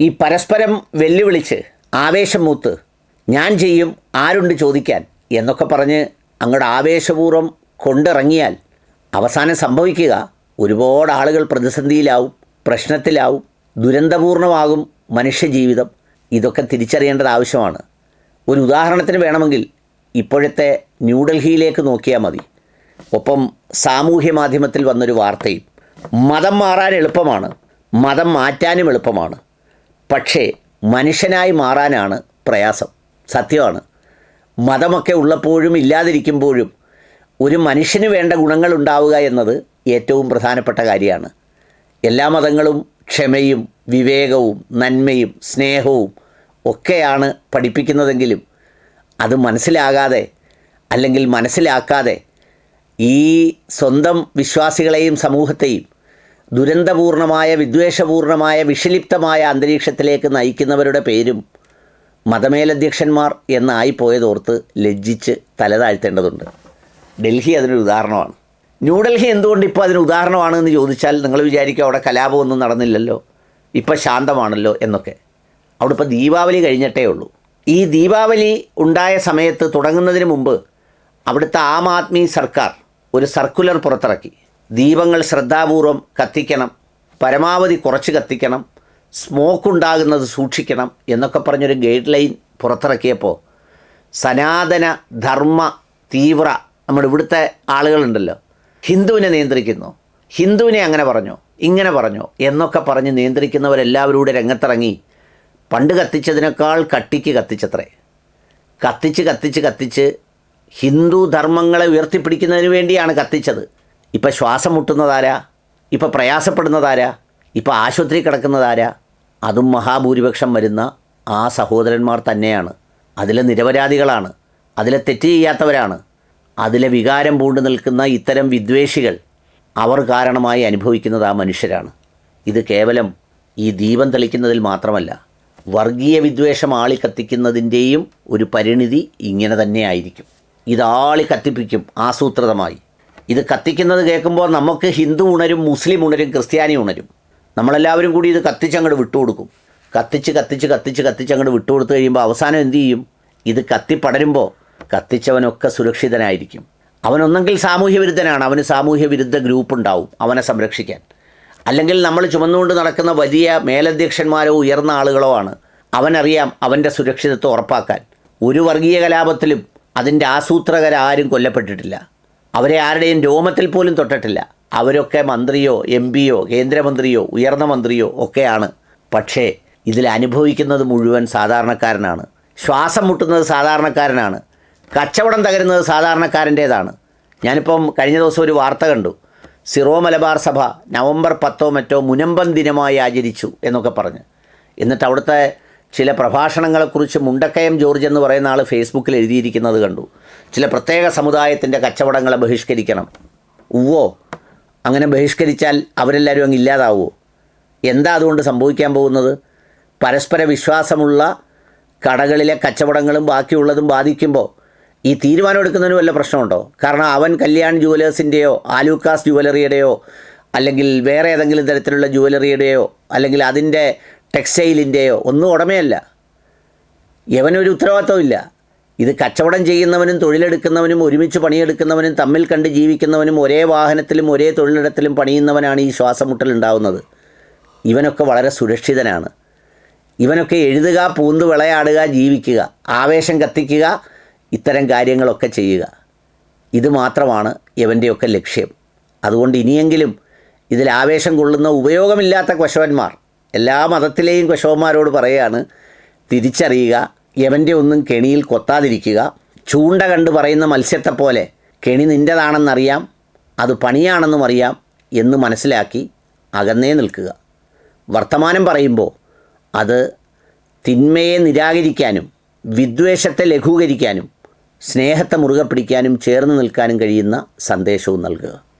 ഈ പരസ്പരം വെല്ലുവിളിച്ച് ആവേശം മൂത്ത് ഞാൻ ചെയ്യും ആരുണ്ട് ചോദിക്കാൻ എന്നൊക്കെ പറഞ്ഞ് അങ്ങോട്ട് ആവേശപൂർവം കൊണ്ടിറങ്ങിയാൽ അവസാനം സംഭവിക്കുക ഒരുപാട് ആളുകൾ പ്രതിസന്ധിയിലാവും പ്രശ്നത്തിലാവും ദുരന്തപൂർണമാകും മനുഷ്യജീവിതം. ഇതൊക്കെ തിരിച്ചറിയേണ്ടത് ആവശ്യമാണ്. ഒരു ഉദാഹരണത്തിന് വേണമെങ്കിൽ ഇപ്പോഴത്തെ ന്യൂഡൽഹിയിലേക്ക് നോക്കിയാൽ മതി. ഒപ്പം സാമൂഹ്യ മാധ്യമത്തിൽ വന്നൊരു വാർത്തയും മതം മാറാൻ എളുപ്പമാണ് മതം മാറ്റാനും എളുപ്പമാണ്. പക്ഷേ മനുഷ്യനായി മാറാനാണ് പ്രയാസം. സത്യമാണ്. മതമൊക്കെ ഉള്ളപ്പോഴും ഇല്ലാതിരിക്കുമ്പോഴും ഒരു മനുഷ്യന് വേണ്ട ഗുണങ്ങൾ ഉണ്ടാവുക എന്നത് ഏറ്റവും പ്രധാനപ്പെട്ട കാര്യമാണ്. എല്ലാ മതങ്ങളും ക്ഷമയും വിവേകവും നന്മയും സ്നേഹവും ഒക്കെയാണ് പഠിപ്പിക്കുന്നതെങ്കിലും അത് മനസ്സിലാകാതെ അല്ലെങ്കിൽ മനസ്സിലാക്കാതെ ഈ സ്വന്തം വിശ്വാസികളെയും സമൂഹത്തെയും ദുരന്തപൂർണമായ വിദ്വേഷപൂർണമായ വിഷലിപ്തമായ അന്തരീക്ഷത്തിലേക്ക് നയിക്കുന്നവരുടെ പേരും മതമേലധ്യക്ഷന്മാർ എന്നായിപ്പോയതോർത്ത് ലജ്ജിച്ച് തലതാഴ്ത്തേണ്ടതുണ്ട്. ഡൽഹി അതിനൊരു ഉദാഹരണമാണ്. ന്യൂഡൽഹി എന്തുകൊണ്ട് ഇപ്പോൾ അതിന് ഉദാഹരണമാണെന്ന് ചോദിച്ചാൽ നിങ്ങൾ വിചാരിക്കുക അവിടെ കലാപമൊന്നും നടന്നില്ലല്ലോ ഇപ്പോൾ ശാന്തമാണല്ലോ എന്നൊക്കെ. അവിടെ ഇപ്പോൾ ദീപാവലി കഴിഞ്ഞിട്ടേ ഉള്ളൂ. ഈ ദീപാവലി ഉണ്ടായ സമയത്ത് തുടങ്ങുന്നതിന് മുമ്പ് അവിടുത്തെ ആം ആദ്മി സർക്കാർ ഒരു സർക്കുലർ പുറത്തിറക്കി. ദീപങ്ങൾ ശ്രദ്ധാപൂർവം കത്തിക്കണം പരമാവധി കുറച്ച് കത്തിക്കണം സ്മോക്ക് ഉണ്ടാകുന്നത് സൂക്ഷിക്കണം എന്നൊക്കെ പറഞ്ഞൊരു ഗൈഡ് ലൈൻ പുറത്തിറക്കിയപ്പോൾ സനാതന ധർമ്മ തീവ്ര നമ്മുടെ ഇവിടുത്തെ ആളുകളുണ്ടല്ലോ ഹിന്ദുവിനെ നിയന്ത്രിക്കുന്നു. ഹിന്ദുവിനെ അങ്ങനെ പറഞ്ഞു ഇങ്ങനെ പറഞ്ഞു എന്നൊക്കെ പറഞ്ഞ് നിയന്ത്രിക്കുന്നവരെല്ലാവരൂടെ രംഗത്തിറങ്ങി. പണ്ട് കത്തിച്ചതിനേക്കാൾ കട്ടിക്ക് കത്തിച്ചത്രേ. കത്തിച്ച് കത്തിച്ച് കത്തിച്ച് ഹിന്ദു ധർമ്മങ്ങളെ ഉയർത്തിപ്പിടിക്കുന്നതിന് വേണ്ടിയാണ് കത്തിച്ചത്. ഇപ്പം ശ്വാസം മുട്ടുന്നതാരാ ഇപ്പം പ്രയാസപ്പെടുന്നതാരാ ഇപ്പം ആശുപത്രി കിടക്കുന്നതാരാ അതും മഹാഭൂരിപക്ഷം വരുന്ന ആ സഹോദരന്മാർ തന്നെയാണ്. അതിലെ നിരപരാധികളാണ്. അതിലെ തെറ്റ് ചെയ്യാത്തവരാണ്. അതിലെ വികാരം പൂണ്ടു നിൽക്കുന്ന ഇത്തരം വിദ്വേഷികൾ അവർ കാരണമായി അനുഭവിക്കുന്നത് ആ മനുഷ്യരാണ്. ഇത് കേവലം ഈ ദീപം തെളിക്കുന്നതിൽ മാത്രമല്ല വർഗീയ വിദ്വേഷം ആളി കത്തിക്കുന്നതിന്റെയും ഒരു പരിണിതി ഇങ്ങനെ തന്നെ ആയിരിക്കും. ഇതാളി കത്തിപ്പിക്കും ആസൂത്രിതമായി. ഇത് കത്തിക്കുന്നത് കേൾക്കുമ്പോൾ നമുക്ക് ഹിന്ദു ഉണരും മുസ്ലിം ഉണരും ക്രിസ്ത്യാനി ഉണരും. നമ്മളെല്ലാവരും കൂടി ഇത് കത്തിച്ചങ്ങോട്ട് വിട്ടുകൊടുക്കും. കത്തിച്ച് കത്തിച്ച് കത്തിച്ച് കത്തിച്ച് അങ്ങോട്ട് വിട്ടുകൊടുത്തു കഴിയുമ്പോൾ അവസാനം എന്തു ചെയ്യും? ഇത് കത്തിപ്പടരുമ്പോൾ കത്തിച്ചവനൊക്കെ സുരക്ഷിതനായിരിക്കും. അവനൊന്നെങ്കിൽ സാമൂഹ്യ വിരുദ്ധനാണ് അവന് സാമൂഹ്യ വിരുദ്ധ ഗ്രൂപ്പ് ഉണ്ടാവും അവനെ സംരക്ഷിക്കാൻ. അല്ലെങ്കിൽ നമ്മൾ ചുമന്നുകൊണ്ട് നടക്കുന്ന വലിയ മേലധ്യക്ഷന്മാരോ ഉയർന്ന ആളുകളോ ആണ്. അവനറിയാം അവന്റെ സുരക്ഷിതത്വം ഉറപ്പാക്കാൻ. ഒരു വർഗീയ കലാപത്തിലും അതിന്റെ ആസൂത്രകരാരും കൊല്ലപ്പെട്ടിട്ടില്ല. അവരെ ആരുടെയും രോമത്തിൽ പോലും തൊട്ടിട്ടില്ല. അവരൊക്കെ മന്ത്രിയോ എം പിയോ കേന്ദ്രമന്ത്രിയോ ഉയർന്ന മന്ത്രിയോ ഒക്കെയാണ്. പക്ഷേ ഇതിൽ അനുഭവിക്കുന്നത് മുഴുവൻ സാധാരണക്കാരനാണ്. ശ്വാസം മുട്ടുന്നത് സാധാരണക്കാരനാണ്. കച്ചവടം തകരുന്നത് സാധാരണക്കാരന്റേതാണ്. ഞാനിപ്പം കഴിഞ്ഞ ദിവസം ഒരു വാർത്ത കണ്ടു. സിറോ മലബാർ സഭ നവംബർ പത്തോ മറ്റോ മുനമ്പൻ ദിനമായി ആചരിച്ചു എന്നൊക്കെ പറഞ്ഞ്. എന്നിട്ട് അവിടുത്തെ ചില പ്രഭാഷണങ്ങളെക്കുറിച്ച് മുണ്ടക്കയം ജോർജ് എന്ന് പറയുന്ന ആൾ ഫേസ്ബുക്കിൽ എഴുതിയിരിക്കുന്നത് കണ്ടു. ചില പ്രത്യേക സമുദായത്തിന്റെ കച്ചവടങ്ങളെ ബഹിഷ്കരിക്കണം. ഉവ്വോ? അങ്ങനെ ബഹിഷ്കരിച്ചാൽ അവരെല്ലാവരും അങ്ങ് ഇല്ലാതാവുമോ എന്താ അതുകൊണ്ട് സംഭവിക്കാൻ പോകുന്നത്? പരസ്പര വിശ്വാസമുള്ള കടകളിലെ കച്ചവടങ്ങളും ബാക്കിയുള്ളതും ബാധിക്കുമ്പോൾ ഈ തീരുമാനം എടുക്കുന്നതിന് വല്ല പ്രശ്നമുണ്ടോ? കാരണം അവൻ കല്യാൺ ജുവലേഴ്സിന്റെയോ ആലൂക്കാസ് ജുവലറിയുടെയോ അല്ലെങ്കിൽ വേറെ ഏതെങ്കിലും തരത്തിലുള്ള ജുവലറിയുടെയോ അല്ലെങ്കിൽ അതിന്റെ ടെക്സ്റ്റൈലിന്റെയോ ഒന്നും ഉടമയല്ല. യവനൊരു ഉത്തരവാദിത്വമില്ല ഇത് കച്ചവടം ചെയ്യുന്നവനും തൊഴിലെടുക്കുന്നവനും ഒരുമിച്ച് പണിയെടുക്കുന്നവനും തമ്മിൽ കണ്ട് ജീവിക്കുന്നവനും ഒരേ വാഹനത്തിലും ഒരേ തൊഴിലിടത്തിലും പണിയുന്നവനാണ് ഈ ശ്വാസമുട്ടൽ ഉണ്ടാവുന്നത്. ഇവനൊക്കെ വളരെ സുരക്ഷിതനാണ്. ഇവനൊക്കെ എഴുതുക പൂന്ത് വിളയാടുക ജീവിക്കുക ആവേശം കത്തിക്കുക ഇത്തരം കാര്യങ്ങളൊക്കെ ചെയ്യുക. ഇത് മാത്രമാണ് ഇവന്റെയൊക്കെ ലക്ഷ്യം. അതുകൊണ്ട് ഇനിയെങ്കിലും ഇതിൽ ആവേശം കൊള്ളുന്ന ഉപയോഗമില്ലാത്ത ക്വശവന്മാർ എല്ലാ മതത്തിലെയും കശവന്മാരോട് പറയുകയാണ് തിരിച്ചറിയുക യവന്റെ ഒന്നും കെണിയിൽ കൊത്താതിരിക്കുക. ചൂണ്ട കണ്ട് പറയുന്ന മത്സ്യത്തെ പോലെ കെണി നിന്റെതാണെന്നറിയാം അത് പണിയാണെന്നും അറിയാം എന്ന് മനസ്സിലാക്കി അകന്നേ നിൽക്കുക. വർത്തമാനം പറയുമ്പോൾ അത് തിന്മയെ നിരാകരിക്കാനും വിദ്വേഷത്തെ ലഘൂകരിക്കാനും സ്നേഹത്തെ മുറുകെ പിടിക്കാനും ചേർന്ന് നിൽക്കാനും കഴിയുന്ന സന്ദേശവും നൽകുക.